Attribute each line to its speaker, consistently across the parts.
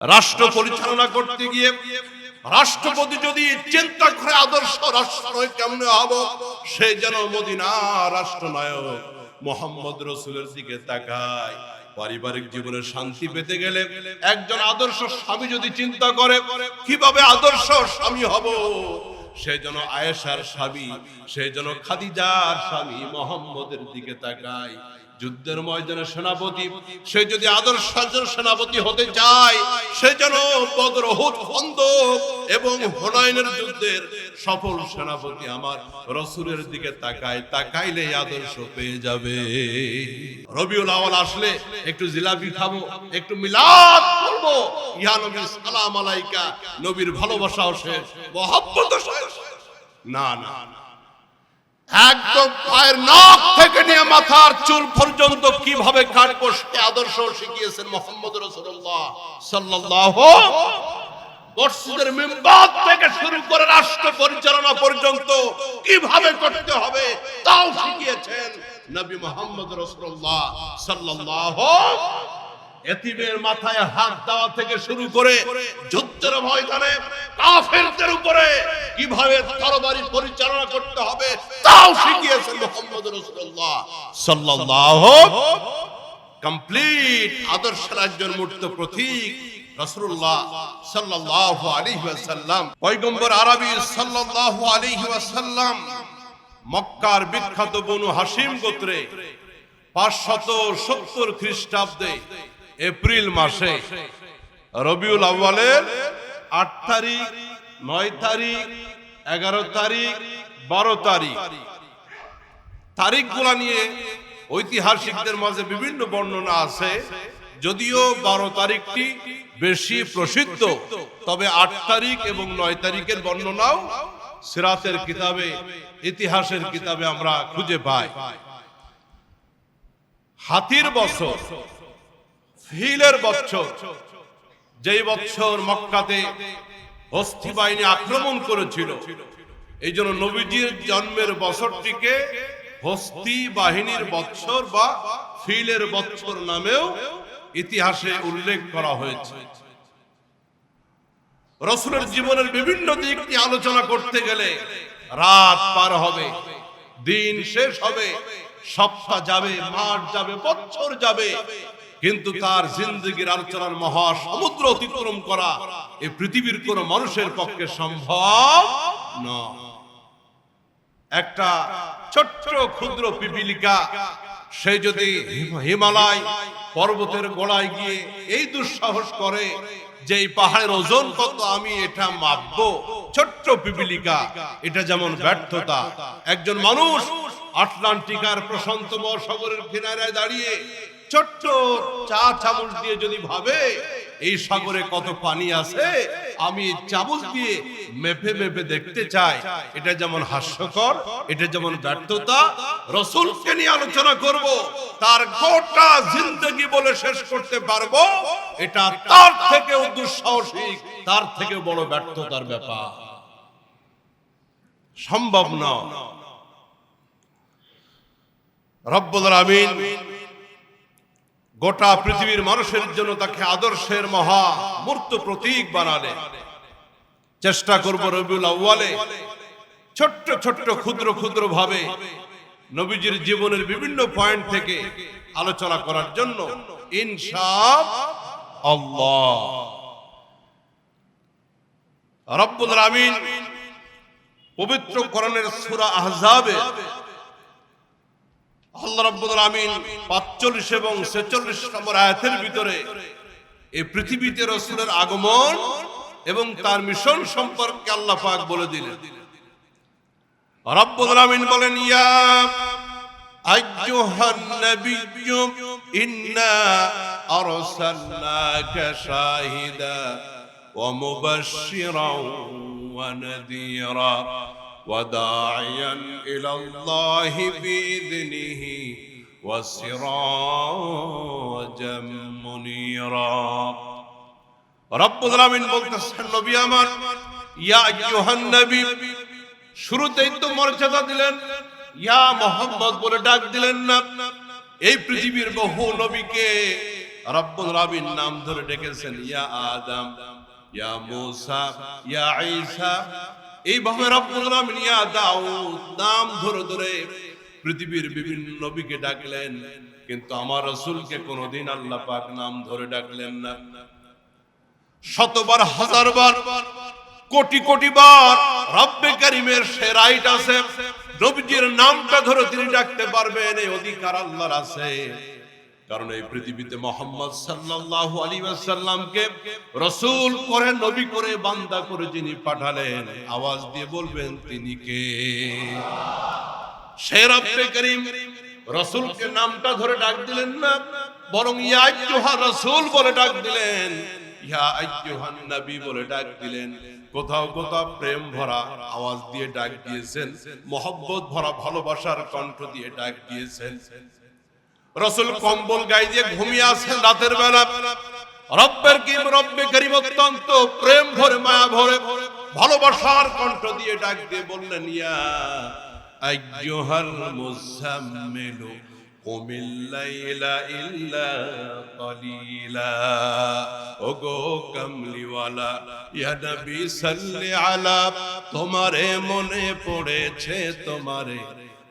Speaker 1: রাষ্ট্র পরিচালনা করতে গিয়ে রাষ্ট্রপতি যদি চিন্তা করে আদর্শ রাষ্ট্র কেমন হব, সে যেন মদিনা রাষ্ট্র নায়ক মোহাম্মদ রসুলের দিকে তাকায়। পারিবারিক জীবনে শান্তি পেতে গেলে একজন আদর্শ স্বামী যদি চিন্তা করে, কীভাবে আদর্শ স্বামী হব? সে যেন আয়েশার স্বামী, সে যেন খাদিজার স্বামী মোহাম্মদের দিকে তাকায়। যুদ্ধের ময়দানে সেনাপতি, সে যদি আদর্শ একজন সেনাপতি হতে চায়, সে যেন বদর এবং হুনাইনের যুদ্ধের সফল সেনাপতি আমার রসুলের দিকে তাকায়, তাকাইলে আদর্শ পেয়ে যাবে। রবিউল আওয়াল আসলে একটু জিলাপি খাব, একটু মিলাদ করব। ইয়া নবী, সালাম আলাইকা, নবীর ভালোবাসাও শেষ। না না না। একদম পায়ের নখ থেকে নিয়ে মাথার চুল পর্যন্ত কীভাবে কাটবো সে আদর্শ শিখিয়েছেন মোহাম্মদ রসুল্লাহ সাল্লাল্লাহ মসজিদের মেম্বার থেকে শুরু করে রাষ্ট্র পরিচালনা পর্যন্ত কীভাবে করতে হবে তাও শিখিয়েছেন নবী মোহাম্মদ রসুল্লাহ সাল্লাল্লাহ এতিমের মাথায় হাত দেওয়া থেকে শুরু করে যুদ্ধের ময়দানে কাফেরদের উপরে কীভাবে তরবারি পরিচালনা করতে হবে, তাও শিখিয়েছেন মোহাম্মদ রাসূলুল্লাহ। সাল্লাল্লাহু কমপ্লিট আদর্শের একজন মূর্ত প্রতীক রাসূলুল্লাহ সাল্লাল্লাহু আলাইহি ওয়াসাল্লাম। পয়গম্বর আরবি সাল্লাল্লাহু আলাইহি ওয়াসাল্লাম মক্কার বিখ্যাত বনু হাসিম গোত্রে পাঁচশত সত্তর খ্রিস্টাব্দে এপ্রিল মাসে। রবিউল আউ্বালের আট তারিখ, নয় তারিখ, এগারো তারিখ, বারো তারিখ। তারিখগুলা নিয়ে ঐতিহাসিকদের মাঝে বিভিন্ন বর্ণনা আছে। যদিও বারো তারিখটি বেশি প্রসিদ্ধ, তবে আট তারিখ এবং নয় তারিখের বর্ণনাও সিরাতের কিতাবে, ইতিহাসের কিতাবে আমরা খুঁজে পাই। হাতির বছর। ফিলের বছর, যেই বছর মক্কাতে হস্তি বাহিনী আক্রমণ করেছিল, এই জন্য নবীজির জন্মের বছরটিকে হস্তি বাহিনীর বৎসর বা ফিলের বৎসর নামেও ইতিহাসে উল্লেখ করা হয়েছে। রসুলের জীবনের বিভিন্ন দিক নিয়ে আলোচনা করতে গেলে রাত পার হবে, দিন শেষ হবে, সপ্তাহ যাবে, মাস যাবে বছর যাবে। কিন্তু তার জিন্দগির আলোচনার মহা সমুদ্র অতিক্রম করা এই পৃথিবীর কোন মানুষের পক্ষে সম্ভব একটা ছোট্ট ক্ষুদ্র পিপিলিকা, সে যদি হিমালয় পর্বতের গোড়ায় গিয়ে এই দুঃসাহস করে যে এই পাহাড়ের ওজন কত, আমি এটা মাপবো। ছোট্ট পিপিলিকা, এটা যেমন ব্যর্থতা। একজন মানুষ আটলান্টিকার প্রশান্ত মহাসাগরের কিনারায় দাঁড়িয়ে ছোট্ট চা চামচ দিয়ে যদি ভাবে, এই সাগরে কত পানি আছে, আমি চামচ দিয়ে মেপে মেপে দেখতে চাই। এটা যেমন হাস্যকর, এটা যেমন ব্যর্থতা, রসুলকে নিয়ে আলোচনা করব, তার গোটা জিন্দগি বলে শেষ করতে পারব, এটা তার থেকে দুঃসাহসিক, তার থেকে বড় ব্যর্থতার ব্যাপার। সম্ভব নয়। রব্বুল আমিন গোটা পৃথিবীর মানুষের জন্য তাকে আদর্শের মহা মূর্ত প্রতীক বানালে চেষ্টা করব রবিউল আউ্বালে ছোট্ট ছোট্ট, ক্ষুদ্র ক্ষুদ্র ভাবে নবীজির জীবনের বিভিন্ন পয়েন্ট থেকে আলোচনা করার জন্য রব্বুল আমিন পবিত্র করণের সূরা আহজাবে আল্লাহ আমিন 45 এবং 46 নম্বর আয়াতের ভিতরে এই পৃথিবীতে রাসূলের আগমন এবং তার মিশন সম্পর্কে আল্লাহ পাক বলে দিলেন। রাব্বুল আমিন বলেন, ইয়া আইয়ুহান নাবিয়্যু ইন্না আরসালনাকা শাহিদা ওয়া মুবাশশিরাও ওয়া وداعيا إلى الله بإذنه وسراجا منيرا رب العالمين বলতেছেন নবী আমার ইয়া আইয়ুহান নবী শুরুতেই তো মর্যাদা দিলেন ইয়া মোহাম্মদ বলে ডাক দিলেন না এই পৃথিবীর বহু নবীকে রব্বুল আলামিন নাম ধরে ডেকেছেন ইয়া আদম ইয়া মূসা ইয়া ঈসা এইভাবে রব্বুল ইয়া দাউদ, নাম ধরে ধরে পৃথিবীর বিভিন্ন নবীকে ডাকলেন। কিন্তু আমার রসুলকে আল্লাহ পাক নাম ধরে ডাকলেন না। শতবার কোটি কোটি বার রব্বে কারিমের সে রাইট আছে। নবীজির নামটা ধরে তিনি ডাকতে পারবেন, এই অধিকার আল্লাহর আছে। কারণ এই পৃথিবীতে মোহাম্মদ সাল্লাল্লাহু আলাইহি ওয়াসাল্লামকে রাসূল করে, নবী করে, বান্দা করে যিনি পাঠালেন, আওয়াজ দিয়ে বলবেন, তিনি কে? সে রব্বে করিম রাসূলকে নামটা ধরে ডাক দিলেন না, বরং ইয়া আইয়ুহা রাসূল বলে ডাক দিলেন। ইয়া আইয়ুহান নবী বলে ডাক দিলেন। কোথাও কোথাও প্রেম ভরা আওয়াজ দিয়ে ডাক দিয়েছেন, মহব্বত ভরা ভালোবাসার কণ্ঠ দিয়ে ডাক দিয়েছেন। রসুল কম্বল গায়ে দিয়ে ঘুমিয়ে আছেন রাতের বেলা। রব্বের কি রব্বে করিম অত্যন্ত প্রেম ভরে, মায়া ভরে, ভালোবাসার কণ্ঠ দিয়ে ডাক দিয়ে বললেন, ইয়া লাইলা কলিলা। তোমারে মনে পড়েছে তোমারে।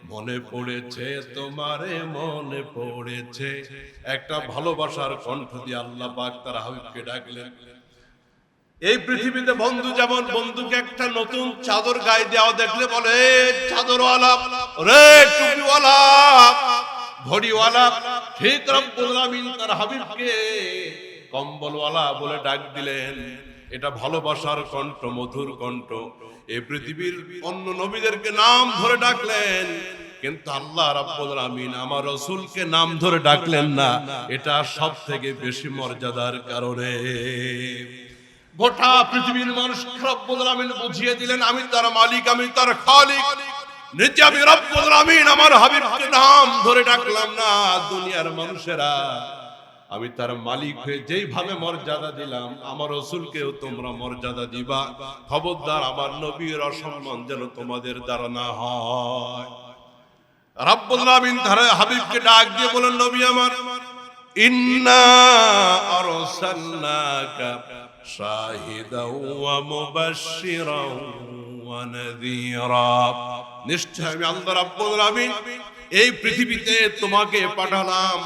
Speaker 1: মনে পড়েছে তোমারে মনে পড়েছে। একটা ভালোবাসার কণ্ঠ দিয়ে আল্লাহ পাক তার হাবিবকে ডাকলেন। এই পৃথিবীতে বন্ধু যেমন বন্ধুকে একটা নতুন চাদর গায়ে দেওয়া দেখলে বলে "এ, চাদরওয়ালা রে টুপিওয়ালা ঘড়িওয়ালা ঠিক রব্বুল আলামিন তার হাবিবকে কম্বলওয়ালা বলে ডাক দিলেন। এটা ভালোবাসার কণ্ঠ মধুর কণ্ঠ। এই পৃথিবীর অন্য নবীদেরকে নাম ধরে ডাকলেন, কিন্তু আল্লাহ রাব্বুল আমিন আমার রসুলকে নাম ধরে ডাকলেন না। এটা সব থেকে বেশি মর্যাদার কারণে। গোটা পৃথিবীর মানুষ রব্বুল আমিন বুঝিয়ে দিলেন, আমি তার মালিক, আমি তার খালিক। নিজে আমি রব্বুল আমিন আমার হাবিবকে নাম ধরে ডাকলাম না। দুনিয়ার মানুষেরা আমি তার মালিক হয়ে যেইভাবে মর্যাদা দিলাম, আমার রসুলকেও তোমরা মর্যাদা দিবা। খবরদার, আমার নবীর অসম্মান যেন তোমাদের দ্বারা না হয়। বলেন, নবী আমার নিশ্চয় আমি আল্লাহ রাব্বুল আমিন এই পৃথিবীতে তোমাকে পাঠালাম।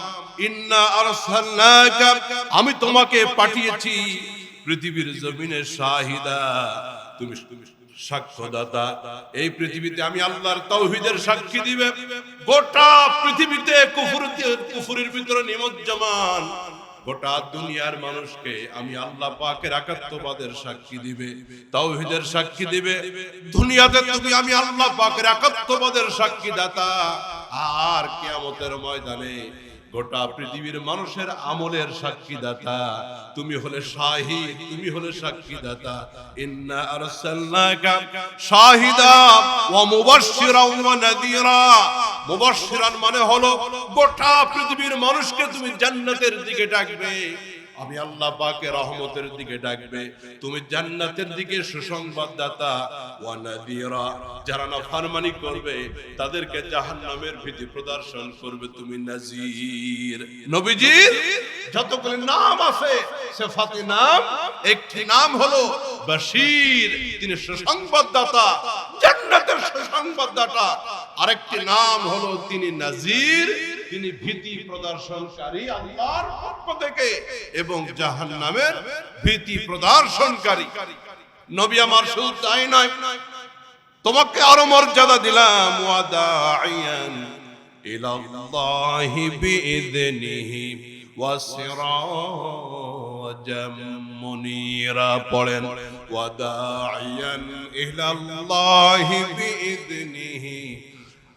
Speaker 1: আমি তোমাকে পাঠিয়েছি পৃথিবীর জমিনে শাহিদা। তুমি সাক্ষ্যদাতা। এই পৃথিবীতে আমি আল্লাহর তৌহিদের সাক্ষী দিবে। গোটা পৃথিবীতে কুফুর, কুফুরের ভিতরে নিমজ্জমান। গোটা দুনিয়ার মানুষকে আমি আল্লাহ পাকের একাত্মবাদের সাক্ষী দিবে তাওহীদের সাক্ষী দিবে। দুনিয়াতে তুমি আমি আল্লাহ পাকের একাত্মবাদের সাক্ষী দাতা আর কিয়ামতের ময়দানে গোটা পৃথিবীর মানুষের আমলের সাক্ষীদাতা। তুমি হলে শাহিদ, তুমি হলে সাক্ষীদাতা। ইন্না আরসালনাকা শাহিদা ওয়া মুবাশশিরা ওয়া নাযীরা মুবাশশিরান মানে হলো গোটা পৃথিবীর মানুষকে তুমি জান্নাতের দিকে ডাকবে। আমি আল্লাহ পাকে রহমতের দিকে ডাকবে। তুমি জান্নাতের দিকে সুসংবাদদাতা, ওয়া নাযীরা যারা নাফরমানি করবে, তাদেরকে জাহান্নামের ভীতি প্রদর্শন করবে। তুমি নাজির। নবীজির যতগুলি নাম আছে, সেফাতে নাম, একটি নাম হলো বাশির। তিনি সুসংবাদদাতা, জান্নাতের সুসংবাদদাতা। আরেকটি নাম হলো তিনি নাজির। তিনি ভীতি প্রদর্শনকারী আল্লাহর পক্ষ থেকে এবং জাহান্নামের ভীতি প্রদর্শনকারী। নবী আমার শুধু তাই নয়, তোমাকে আরও মর্যাদা দিলাম। ওয়াদাইয়ান ইলাল্লাহি বিইذনিহি ওয়াসিরাজাম মুনীরা পড়েন। ওয়াদাইয়ান ইলাল্লাহি বিইذনিহি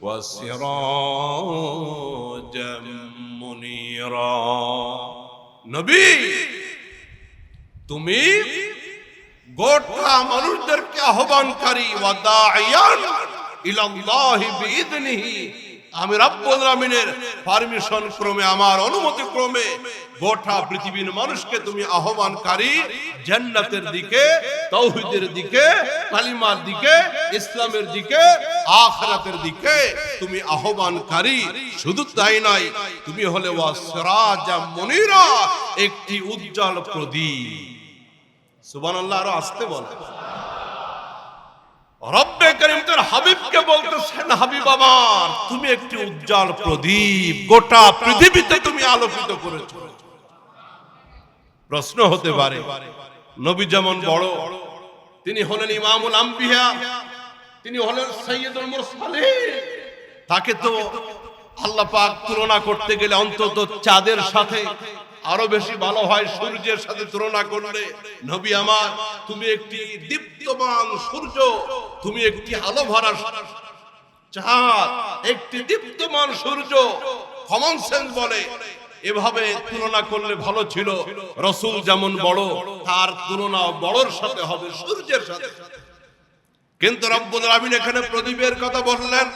Speaker 1: وسراجا منيرا নবী তুমি গোটা মানুষদেরকে আহ্বানকারী ওয়া দাইয়ান ইলাল্লাহি বিইذنহি আমি রাব্বুল আমিনের পারমিশন ক্রমে, আমার অনুমতি ক্রমে গোটা পৃথিবীর মানুষকে তুমি আহ্বানকারী জান্নাতের দিকে, তৌহিদের দিকে, কালিমার দিকে, ইসলামের দিকে, আখিরাতের দিকে তুমি আহ্বানকারী। শুধু তাই নয় তুমি হলে ওয়াসরাজা মুনিরা, একটি উজ্জ্বল প্রদীপ। সুবহানাল্লাহ, আরও আসতে বলে। রব্বে করিম তোর হাবিবকে বলতেছেন, হাবিব আমার, তুমি একটি উজ্জ্বল প্রদীপ, গোটা পৃথিবীতে তুমি আলোকিত করেছ। প্রশ্ন হতে পারে, নবী যেমন বড়, তিনি হলেন ইমামুল আম্বিয়া, তিনি হলেন সৈয়দুল মুরসালিন। তাকে তো আল্লাহ পাক তুলনা করতে গেলে অন্তত চাঁদের সাথে আরও বেশি ভালো হয় সূর্যের সাথে তুলনা করলে। নবী আমার, তুমি একটি দীপ্তমান সূর্য, তুমি একটি আলো ভরা চাঁদ, একটি দীপ্তমান সূর্য কমন সেন্স বলে। এভাবে তুলনা করলে ভালো ছিল। রসুল যেমন বড়, তার তুলনা বড়র সাথে হবে সূর্যের সাথে। কিন্তু রব্বুল আমিন এখানে প্রদীপের কথা বললেন।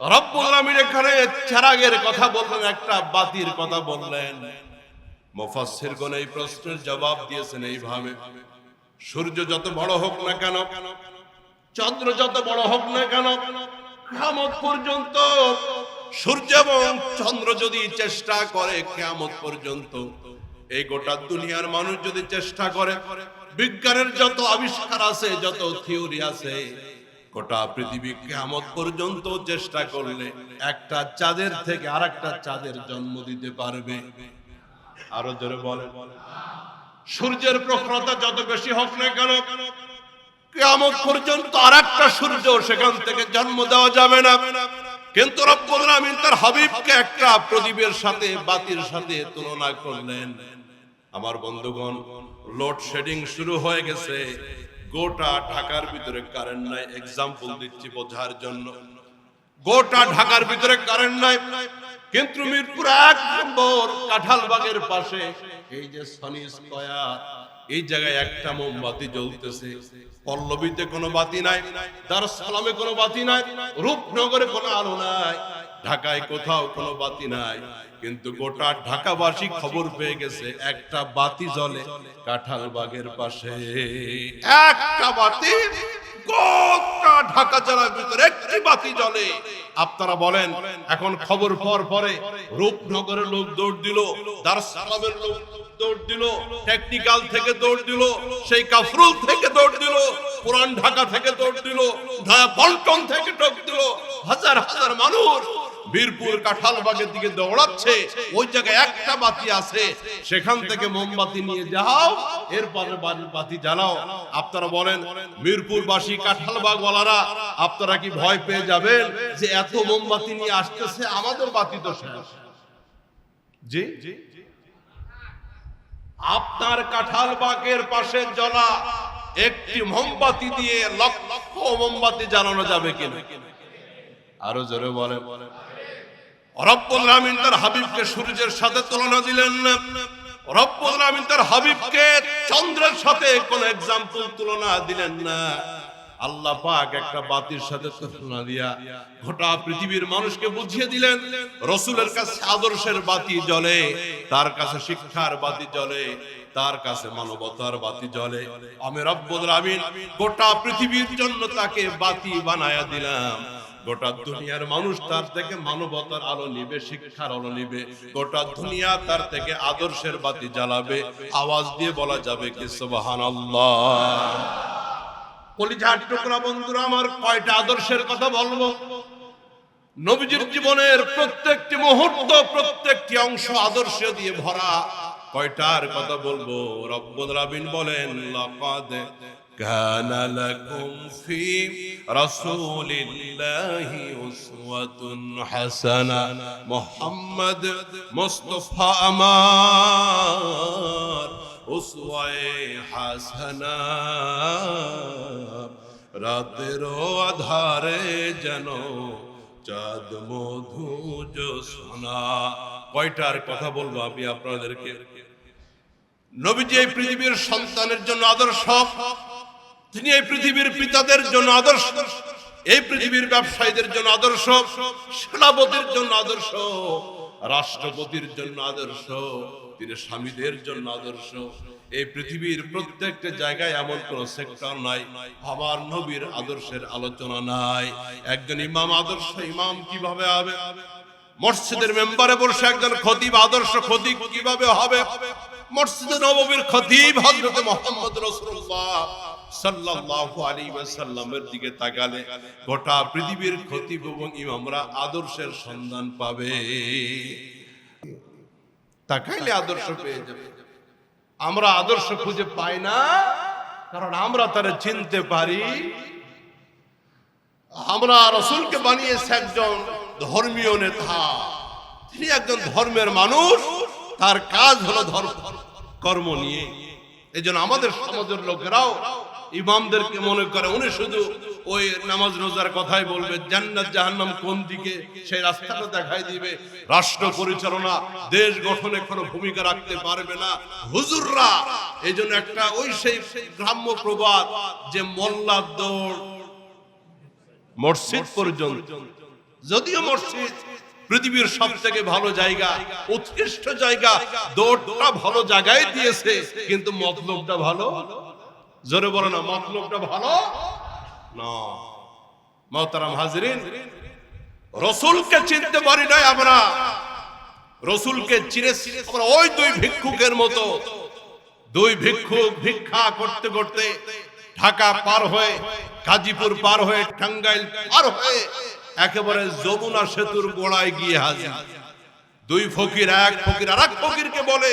Speaker 1: রব্বুল আমিন এখানে চারাগের কথা বললেন, একটা বাতির কথা বললেন। মুফাসসির কোন এই প্রশ্নের জবাব দিয়েছেন এইভাবে সূর্য যত বড় হোক না কেন, চন্দ্র যত বড় হোক না কেন, কিয়ামত পর্যন্ত সূর্য এবং চন্দ্র যদি চেষ্টা করে কিয়ামত পর্যন্ত, এই গোটা দুনিয়ার মানুষ যদি চেষ্টা করে, বিজ্ঞানের যত আবিষ্কার আছে, যত থিওরি আছে, গোটা পৃথিবী কিয়ামত পর্যন্ত চেষ্টা করলে একটা চাঁদের থেকে আরেকটা চাঁদের জন্ম দিতে পারবে। আরও জোরে বলে সূর্যের প্রখরতা যত বেশি হোক না কেন, কিয়ামত পর্যন্ত আরেকটা সূর্য সেখান থেকে জন্ম দেওয়া যাবে না। কিন্তু রব্বুল তার হাবিবকে একটা প্রদীপের সাথে, বাতির সাথে তুলনা করলেন। আমার বন্ধুগণ লোড শেডিং শুরু হয়ে গেছে। গোটা ঢাকার ভিতরে কারেন্ট নাই। এক্সাম্পল দিচ্ছি বোঝার জন্য। গোটা ঢাকার ভিতরে কারেন্ট নাই। কিন্তু মিরপুর এক নম্বর কাঁঠালবাগের পাশে এই যে সনি স্কয়ার এই জায়গায় একটা মোমবাতি জ্বলতেছে। পল্লবীতে কোনো বাতি নাই দার সালামে কোনো বাতি নাই, রূপনগরে কোনো আলো নাই, ঢাকায় কোথাও কোনো বাতি নাই। কিন্তু গোটা ঢাকাবাসী খবর পেয়ে গেছে, একটা বাতি জ্বলে কাঁঠালবাগের পাশে। একটা বাতি গোটা ঢাকা জেলার ভিতরে একটি বাতি জ্বলে। আপনারা বলেন, এখন খবর পর পরে রূপনগরের লোক দৌড় দিল, দারসালামের লোক দৌড় দিল টেকনিক্যাল থেকে দৌড় দিল, সেই কাফরুল থেকে দৌড় দিল, পুরান ঢাকা থেকে দৌড় দিল পল্টন থেকে দৌড় দিল, হাজার হাজার মানুষ বীরপুর কাঁঠালবাগের দিকে দৌড়াচ্ছে। ওই জায়গায় একটা বাতি আছে। সেখান থেকে মোমবাতি নিয়ে যাও, এরপরে বাতি জ্বালাও। আপনারা বলেন মিরপুরবাসী কাঁঠালবাগ ওয়ালারা আপনারা কি ভয় পেয়ে যাবেন যে এত মোমবাতি নিয়ে আসতেছে? আমাদের বাতি তো শেষ। জি? আপনার কাঁঠালবাগের পাশে জ্বলা, একটি মোমবাতি দিয়ে লক্ষ মোমবাতি জ্বালানো যাবে কিনা? আরও জোরে বলে রব্বুল আমিন তার হাবিবকে সূর্যের সাথে তুলনা দিলেন রব্বুল আমিন তার হাবিবকে চন্দ্রের সাথে কোন এক্সাম্পল তুলনা দিলেন না। আল্লাহ পাক একটা বাতির সাথে তুলনা দিয়া গোটা পৃথিবীর মানুষকে বুঝিয়ে দিলেন, রসুলের কাছে আদর্শের বাতি জ্বলে, তার কাছে শিক্ষার বাতি জ্বলে, তার কাছে মানবতার বাতি জ্বলে। আমি রব্বুল আমিন গোটা পৃথিবীর জন্য তাকে বাতি বানায়া দিলাম। গোটা দুনিয়ার মানুষ তার থেকে মানবতার আলো নিবে, শিক্ষার আলো নিবে। গোটা দুনিয়া তার থেকে আদর্শের বাতি জ্বালাবে। আওয়াজ দিয়ে বলা যাবে কি সুবাহান কথা বলব? জীবনের প্রত্যেকটি মুহূর্ত, প্রত্যেকটি অংশ আদর্শ দিয়ে ভরা। কয়টার কথা বলব? রব্বুল রাবিন বলেন كان لكم في رسول الله أسوة حسنة محمد مصطفى أمان أسوة حسنة রাতের আধারে যেন চাঁদ মধু সোনা কয়টার কথা বলবো আমি আপনাদেরকে নবীজি এই পৃথিবীর সন্তানের জন্য আদর্শ তিনি এই পৃথিবীর পিতাদের জন্য আদর্শ, এই পৃথিবীর ব্যবসায়ীদের জন্য আদর্শ, সেনাপতির জন্য আদর্শ, রাষ্ট্রপতির জন্য আদর্শ, তিনি স্বামীদের জন্য আদর্শ, এই পৃথিবীর প্রত্যেকটা জায়গায় এমন কোন সেক্টর নাই আমার নবীর আদর্শের আলোচনা নাই। একজন ইমাম আদর্শ, ইমাম কীভাবে হবে? মসজিদের মেম্বারে বসে একজন খতিব আদর্শ, খতিব কীভাবে হবে? মসজিদে নববীর খতিব হযরত মুহাম্মদ রাসূলুল্লাহ সাল্লাল্লাহু আলাইহি ওয়াসাল্লামের দিকে তাকালে গোটা পৃথিবীর খতিব এবং ইমামরা আদর্শের সন্ধান পাবে। তাকাইলে আদর্শ পেয়ে যাবে। আমরা আদর্শ খুঁজে পাই না, কারণ আমরা তারা চিনতে পারি। আমরা রসুলকে বানিয়েছে একজন ধর্মীয় নেতা। তিনি একজন ধর্মের মানুষ, তার কাজ হলো ধর্ম, কর্ম নিয়ে। এই আমাদের সমাজের লোকেরাও ইমামদেরকে মনে করে, উনি শুধু ওই নামাজ রোজার কথাই বলবে, জান্নাত, জাহান্নাম কোন দিকে? সেই রাস্তাটা দেখাই দিবে। রাষ্ট্র পরিচালনা, দেশ গঠনে কোনো ভূমিকা রাখতে পারবে না। হুজুররা এই একটা ওই সেই গ্রাম্য প্রবাদ যে মোল্লার দৌড়, মসজিদ পর্যন্ত। যদিও মসজিদ পৃথিবীর সব থেকে ভালো জায়গা, উৎকৃষ্ট জায়গা, দৌড়টা ভালো জায়গায় দিয়েছে, কিন্তু মতলবটা ভালো? জোরে বলো না মতলবটা ভালো? না। মহতারাম হাজরিন, রসুলকে চিনতে পারি নাই আমরা। রসুলকে চিনে আমরা ওই দুই ভিক্ষুকের মতো। দুই ভিক্ষুক ভিক্ষা করতে করতে ঢাকা পার হয়ে, গাজীপুর পার হয়ে, টাঙ্গাইল পার হয়ে, একেবারে যমুনা সেতুর গোড়ায় গিয়ে হাজির। দুই ফকির এক ফকির আর এক ফকিরকে বলে,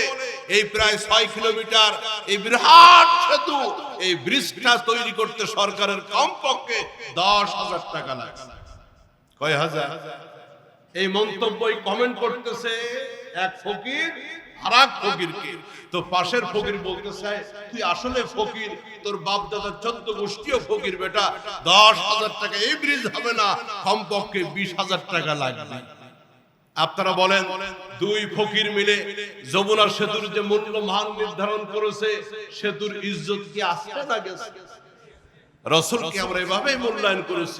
Speaker 1: এই প্রায় ছয় কিলোমিটার এই বিরাট সেতু, এই ব্রিজটা তৈরি করতে সরকারের কমপক্ষে দশ হাজার টাকা লাগে কয় হাজার? এই মন্তব্যই কমেন্ট করতেছে এক ফকির আর এক ফকিরকে। তো পাশের ফকির বলতেছে, তুই আসলে ফকির, তোর বাপ দাদা চোদ্দ গোষ্ঠীও ফকির বেটা, দশ হাজার টাকা এই ব্রিজ হবে না, কমপক্ষে বিশ হাজার টাকা লাগবে। আপনারা বলেন, দুই ফকির মিলে যমুনার সেতুর যে মূল্য মান নির্ধারণ করেছে, সেতুর ইজ্জত কি আসছে না গেছে রসুলকে আমরা এভাবে মূল্যায়ন করেছি।